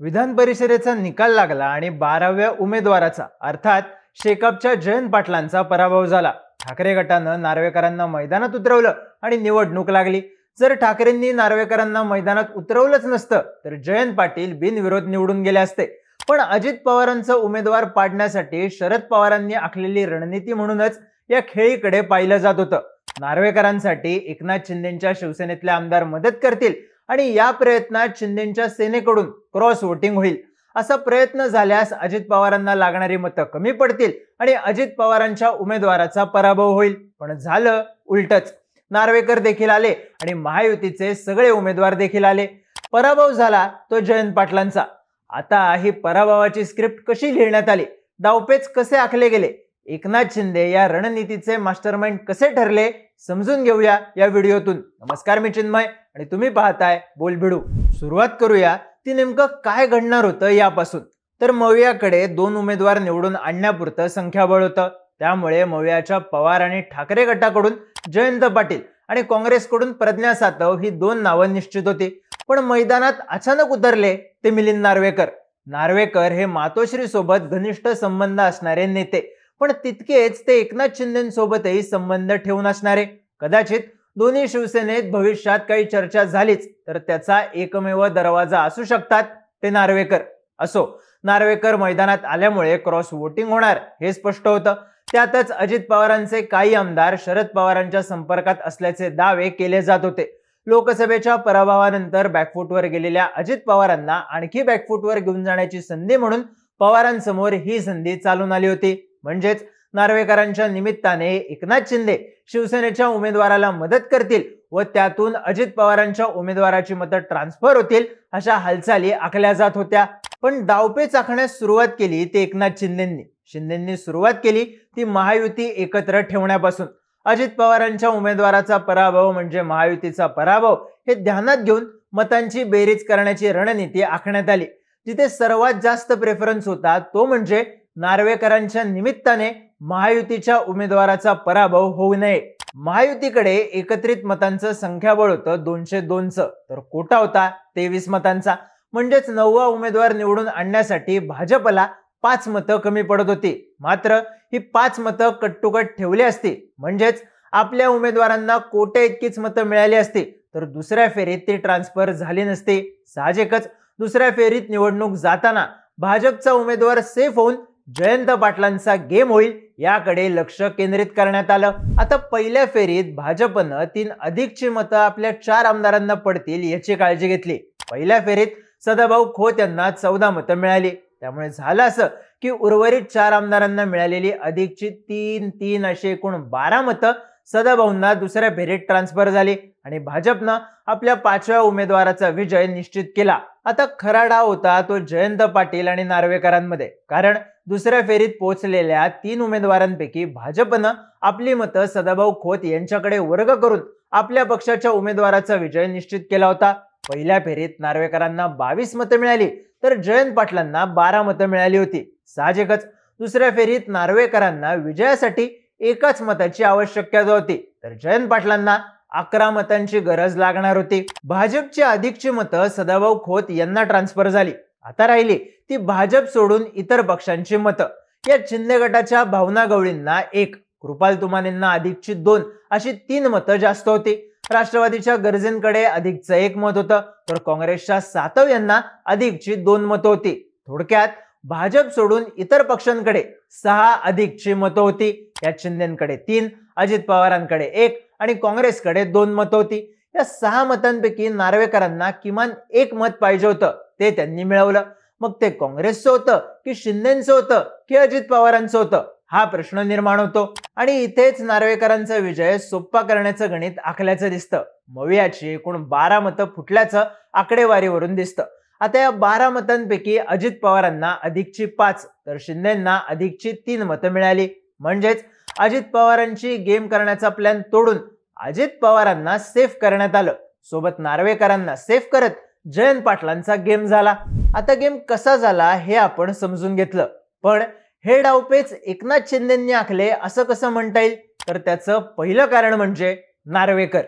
विधान परिषदेचा निकाल लागला आणि बाराव्या उमेदवाराचा अर्थात शेकापच्या जयंत पाटलांचा पराभव झाला. ठाकरे गटानं नार्वेकरांना मैदानात उतरवलं आणि निवडणूक लागली. जर ठाकरेंनी नार्वेकरांना मैदानात उतरवलंच नसतं तर जयंत पाटील बिनविरोध निवडून गेले असते. पण अजित पवारांचा उमेदवार पाडण्यासाठी शरद पवारांनी आखलेली रणनीती म्हणूनच या खेळीकडे पाहिलं जात होतं. नार्वेकरांसाठी एकनाथ शिंदेच्या शिवसेनेतले आमदार मदत करतील आणि या प्रयत्नात शिंदेच्या सेनेकडून क्रॉस वोटिंग होईल. असा प्रयत्न झाल्यास अजित पवारांना लागणारी मतं कमी पडतील आणि अजित पवारांच्या उमेदवाराचा पराभव होईल. पण झालं उलटच. नार्वेकर देखील आले आणि महायुतीचे सगळे उमेदवार देखील आले. पराभव झाला तो जयंत पाटलांचा. आता ही पराभवाची स्क्रिप्ट कशी लिहिण्यात आली? डावपेच कसे आखले गेले? एकनाथ शिंदे या रणनीतीचे मास्टरमाइंड कसे ठरले? समजून घेऊया या व्हिडिओतून. नमस्कार मी चिन्मय. आणि तुम्ही पाहताय बोलभिडू सुरुवात करूया. ती नेमकं काय घडणार होतं यापासून? तर मवियाकडे दोन उमेदवार निवडून आणण्यापुरतं संख्याबळ होतं. त्यामुळे मवियाच्या पवार आणि ठाकरे गटाकडून जयंत पाटील आणि काँग्रेसकडून प्रज्ञा सातव ही दोन नावं निश्चित होती. पण मैदानात अचानक उतरले ते मिलिंद नार्वेकर. नार्वेकर हे मातोश्री सोबत घनिष्ठ संबंध असणारे नेते. पण तितकेच ते एकनाथ शिंदेसोबतही संबंध ठेवून असणारे. कदाचित दोन्ही शिवसेनेत भविष्यात काही चर्चा झालीच तर त्याचा एकमेव दरवाजा असू शकतात ते नार्वेकर. असो नार्वेकर मैदानात आल्यामुळे क्रॉस वोटिंग होणार हे स्पष्ट होतं. त्यातच अजित पवारांचे काही आमदार शरद पवारांच्या संपर्कात असल्याचे दावे केले जात होते. लोकसभेच्या पराभवानंतर बॅकफुटवर गेलेल्या अजित पवारांना आणखी बॅकफुटवर घेऊन जाण्याची संधी म्हणून पवारांसमोर ही संधी चालून आली होती. म्हणजेच नार्वेकरांच्या निमित्ताने एकनाथ शिंदे शिवसेनेच्या उमेदवाराला मदत करतील व त्यातून अजित पवारांच्या उमेदवाराची मतं ट्रान्सफर होतील अशा हालचाली आखल्या जात होत्या. पण डावपेच आखण्यास सुरुवात केली ते एकनाथ शिंदेंनी. शिंदेंनी सुरुवात केली ती महायुती एकत्र ठेवण्यापासून. अजित पवारांच्या उमेदवाराचा पराभव म्हणजे महायुतीचा पराभव हे ध्यानात घेऊन मतांची बेरीज करण्याची रणनीती आखण्यात आली. जिथे सर्वात जास्त प्रेफरन्स होता तो म्हणजे नार्वेकरांच्या निमित्ताने महायुतीच्या उमेदवाराचा पराभव होऊ नये. महायुतीकडे एकत्रित मतांचं संख्याबळ होतं दोनशे दोनचं. तर कोटा होता तेवीस मतांचा. म्हणजेच नववा उमेदवार निवडून आणण्यासाठी भाजपला पाच मतं कमी पडत होती. मात्र ही पाच मतं कट्टुकट ठेवली असती. म्हणजेच आपल्या उमेदवारांना कोट्या इतकीच मतं मिळाली असती. तर दुसऱ्या फेरीत ती ट्रान्सफर झाली नसती. साहजिकच दुसऱ्या फेरीत निवडणूक जाताना भाजपचा उमेदवार सेफ होऊन जयंत पाटलांचा गेम होईल. याकडे लक्ष केंद्रित करण्यात आलं. आता पहिल्या फेरीत भाजपनं तीन अधिकची मतं आपल्या चार आमदारांना पडतील याची काळजी घेतली. पहिल्या फेरीत सदाभाऊ खोत यांना चौदा मतं मिळाली. त्यामुळे झालं असं की उर्वरित चार आमदारांना मिळालेली अधिकची तीन तीन अशी एकूण बारा मतं सदाभाऊंना दुसऱ्या फेरीत ट्रान्सफर झाली आणि भाजपनं आपल्या पाचव्या उमेदवाराचा विजय निश्चित केला. आता खरा डाव होता तो जयंत पाटील आणि नार्वेकरांमध्ये. कारण दुसऱ्या फेरीत पोहोचलेल्या तीन उमेदवारांपैकी भाजपनं आपली मतं सदाभाऊ खोत यांच्याकडे वर्ग करून आपल्या पक्षाच्या उमेदवाराचा विजय निश्चित केला होता. पहिल्या फेरीत नार्वेकरांना बावीस मतं मिळाली तर जयंत पाटलांना बारा मतं मिळाली होती. साहजिकच दुसऱ्या फेरीत नार्वेकरांना विजयासाठी एकाच मताची आवश्यकता होती. तर जयंत पाटलांना अकरा मतांची गरज लागणार होती. भाजपची अधिकची मतं सदाभाऊ खोत यांना ट्रान्सफर झाली. आता राहिली ती भाजप सोडून इतर पक्षांची मतं. या शिंदे गटाच्या भावना गवळींना एक कृपाल तुमानेंना अधिकची दोन अशी तीन मतं जास्त होती. राष्ट्रवादीच्या गरजेंकडे अधिकचं एक मत होतं तर काँग्रेसच्या सातव यांना अधिकची दोन मतं होती. थोडक्यात भाजप सोडून इतर पक्षांकडे सहा अधिकची मतं होती. यात शिंदेकडे तीन अजित पवारांकडे एक आणि काँग्रेसकडे दोन मतं होती. या सहा मतांपैकी नार्वेकरांना किमान एक मत पाहिजे होतं ते त्यांनी मिळवलं. मग ते काँग्रेसचं होतं की शिंदेचं होतं की अजित पवारांचं होतं? हा प्रश्न निर्माण होतो. आणि इथेच नार्वेकरांचा विजय सोप्पा करण्याचं गणित आखल्याचं दिसतं. मवियाची एकूण बारा मतं फुटल्याचं आकडेवारीवरून दिसतं. आता या बारा मतांपैकी अजित पवारांना अधिकची पाच तर शिंदेना अधिकची तीन मतं मिळाली. म्हणजेच अजित पवारांची गेम करण्याचा प्लॅन तोडून अजित पवारांना सेफ करण्यात आलं. सोबत नार्वेकरांना सेफ करत जयंत पाटलांचा गेम झाला. आता गेम कसा झाला हे आपण समजून घेतलं. पण हे डावपेच एकनाथ शिंदेंनी आखले असं कसं म्हणता येईल? तर त्याचं पहिलं कारण म्हणजे नार्वेकर.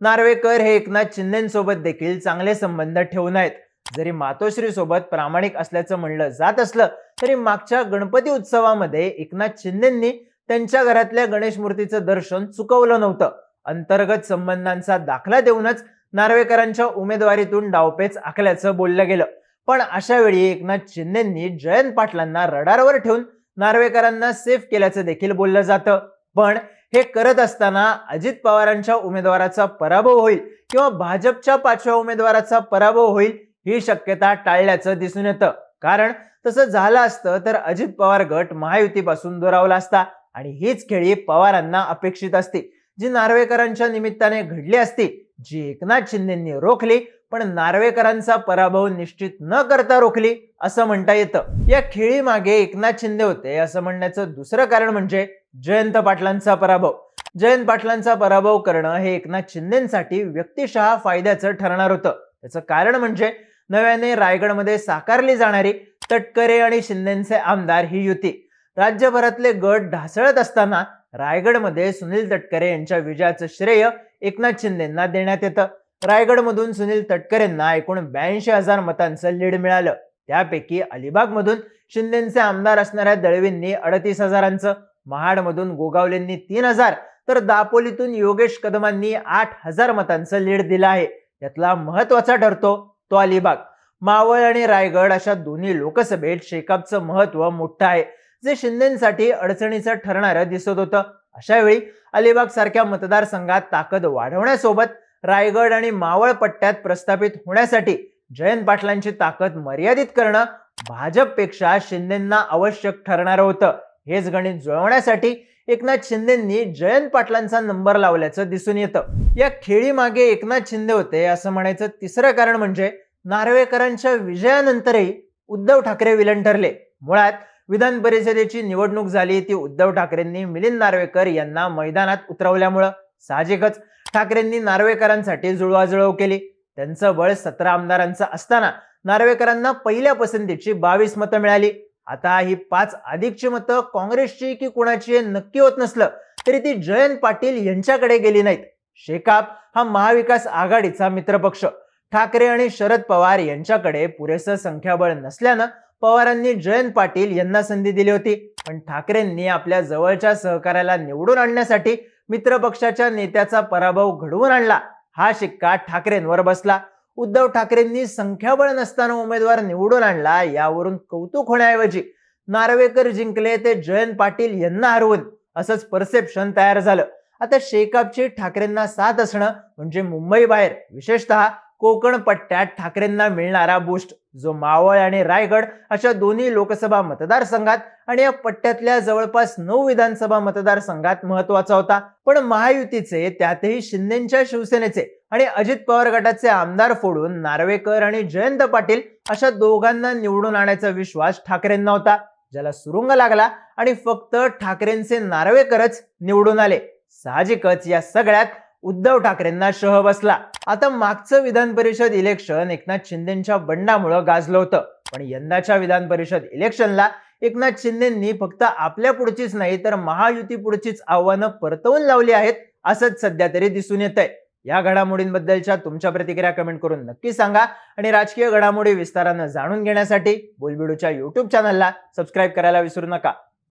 नार्वेकर हे एकनाथ शिंदेसोबत देखील चांगले संबंध ठेवून आहेत. जरी मातोश्री सोबत प्रामाणिक असल्याचं म्हणलं जात असलं तरी मागच्या गणपती उत्सवामध्ये एकनाथ शिंदेंनी त्यांच्या घरातल्या गणेश मूर्तीचं दर्शन चुकवलं नव्हतं. अंतर्गत संबंधांचा दाखला देऊनच नार्वेकरांच्या उमेदवारीतून डावपेच आखल्याचं बोललं गेलं. पण अशा वेळी एकनाथ शिंदेंनी जयंत पाटलांना रडारवर ठेवून नार्वेकरांना सेफ केल्याचं देखील बोललं जातं. पण हे करत असताना अजित पवारांच्या उमेदवाराचा पराभव होईल किंवा भाजपच्या पाचव्या उमेदवाराचा पराभव होईल ही शक्यता टाळल्याचं दिसून येतं. कारण तसं झालं असतं तर अजित पवार गट महायुतीपासून दुरावला असता. आणि हीच खेळी पवारांना अपेक्षित असती जी नार्वेकरांच्या निमित्ताने घडली असती जी एकनाथ शिंदेंनी रोखली पण नार्वेकरांचा पराभव निश्चित न करता रोखली असं म्हणता येतं. या खेळीमागे एकनाथ शिंदे होते असं म्हणण्याचं दुसरं कारण म्हणजे जयंत पाटलांचा पराभव. जयंत पाटलांचा पराभव करणं हे एकनाथ शिंदेसाठी व्यक्तिशः फायद्याचं ठरणार होतं. त्याचं कारण म्हणजे नव्याने रायगडमध्ये साकारली जाणारी तटकरे आणि शिंदेचे आमदार ही युती. राज्यभरातले गट ढासळत असताना रायगडमध्ये सुनील तटकरे यांच्या विजयाचं श्रेय एकनाथ शिंदेना देण्यात येतं. रायगडमधून सुनील तटकरेंना एकूण ब्याऐंशी हजार मतांचं लीड मिळालं. त्यापैकी अलिबागमधून शिंदेचे आमदार असणाऱ्या दळवींनी अडतीस हजारांचं महाडमधून गोगावलेंनी तीन हजार तर दापोलीतून योगेश कदमांनी आठ हजार मतांचं लीड दिलं आहे. यातला महत्त्वाचा ठरतो तो अलिबाग. मावळ आणि रायगड अशा दोन्ही लोकसभेत शेकापचं महत्त्व मोठं आहे. जे शिंदेसाठी अडचणीचं ठरणारं दिसत होतं. अशावेळी अलिबाग सारख्या मतदारसंघात ताकद वाढवण्यासोबत रायगड आणि मावळ पट्ट्यात प्रस्थापित होण्यासाठी जयंत पाटलांची ताकद मर्यादित करणं भाजपपेक्षा शिंदेंना आवश्यक ठरणारं होतं. हेच गणित जुळवण्यासाठी एकनाथ शिंदेंनी जयंत पाटलांचा नंबर लावल्याचं दिसून येतं. या खेळीमागे एकनाथ शिंदे होते असं म्हणायचं तिसरं कारण म्हणजे नार्वेकरांच्या विजयानंतरही उद्धव ठाकरे विलन ठरले. मुळात विधान परिषदेची निवडणूक झाली ती उद्धव ठाकरेंनी मिलिंद नार्वेकर यांना मैदानात उतरवल्यामुळं साहजिकच ठाकरेंनी नार्वेकरांसाठी जुळवाजुळव केली. त्यांचं बळ सतरा आमदारांचं असताना नार्वेकरांना पहिल्या पसंतीची बावीस मतं मिळाली. आता ही पाच अधिकची मतं काँग्रेसची की कुणाची नक्की होत नसलं तरी ती जयंत पाटील यांच्याकडे गेली नाहीत. शेकाप हा महाविकास आघाडीचा मित्रपक्ष. ठाकरे आणि शरद पवार यांच्याकडे पुरेसं संख्याबळ नसल्यानं पवारांनी जयंत पाटील यांना संधी दिली होती. पण ठाकरेंनी आपल्या जवळच्या सहकार्याला निवडून आणण्यासाठी मित्रपक्षाच्या नेत्याचा पराभव घडवून आणला. हा शिक्का ठाकरेंवर बसला. उद्धव ठाकरेंनी संख्याबळ नसताना उमेदवार निवडून आणला यावरून कौतुक होण्याऐवजी नार्वेकर जिंकले ते जयंत पाटील यांना हरवून असंच परसेप्शन तयार झालं. आता शेकापची ठाकरेंना साथ असणं म्हणजे मुंबई बाहेर विशेषतः कोकण पट्ट्यात ठाकरेंना मिळणारा बूस्ट जो मावळ आणि रायगड अशा दोन्ही लोकसभा मतदारसंघात आणि या पट्ट्यातल्या जवळपास नऊ विधानसभा मतदारसंघात महत्त्वाचा होता. पण महायुतीचे त्यातही शिंदेच्या शिवसेनेचे आणि अजित पवार गटाचे आमदार फोडून नार्वेकर आणि जयंत पाटील अशा दोघांना निवडून आणायचा विश्वास ठाकरेंना होता ज्याला सुरुंग लागला आणि फक्त ठाकरेंचे नार्वेकरच निवडून आले. साहजिकच या सगळ्यात उद्धव ठाकरेंना शह बसला. आता मागचं विधान परिषद इलेक्शन एकनाथ शिंदेच्या बंडामुळं गाजलं होतं. पण यंदाच्या विधान परिषद इलेक्शनला एकनाथ शिंदेंनी फक्त आपल्या पुढचीच नाही तर महायुती पुढचीच आव्हानं परतवून लावली आहेत असंच सध्या तरी दिसून येत आहे या घडामोडींबद्दलच्या तुमच्या प्रतिक्रिया कमेंट करून नक्की सांगा. आणि राजकीय घडामोडी विस्तारानं जाणून घेण्यासाठी बोलबिडूच्या युट्यूब चॅनलला सबस्क्राईब करायला विसरू नका.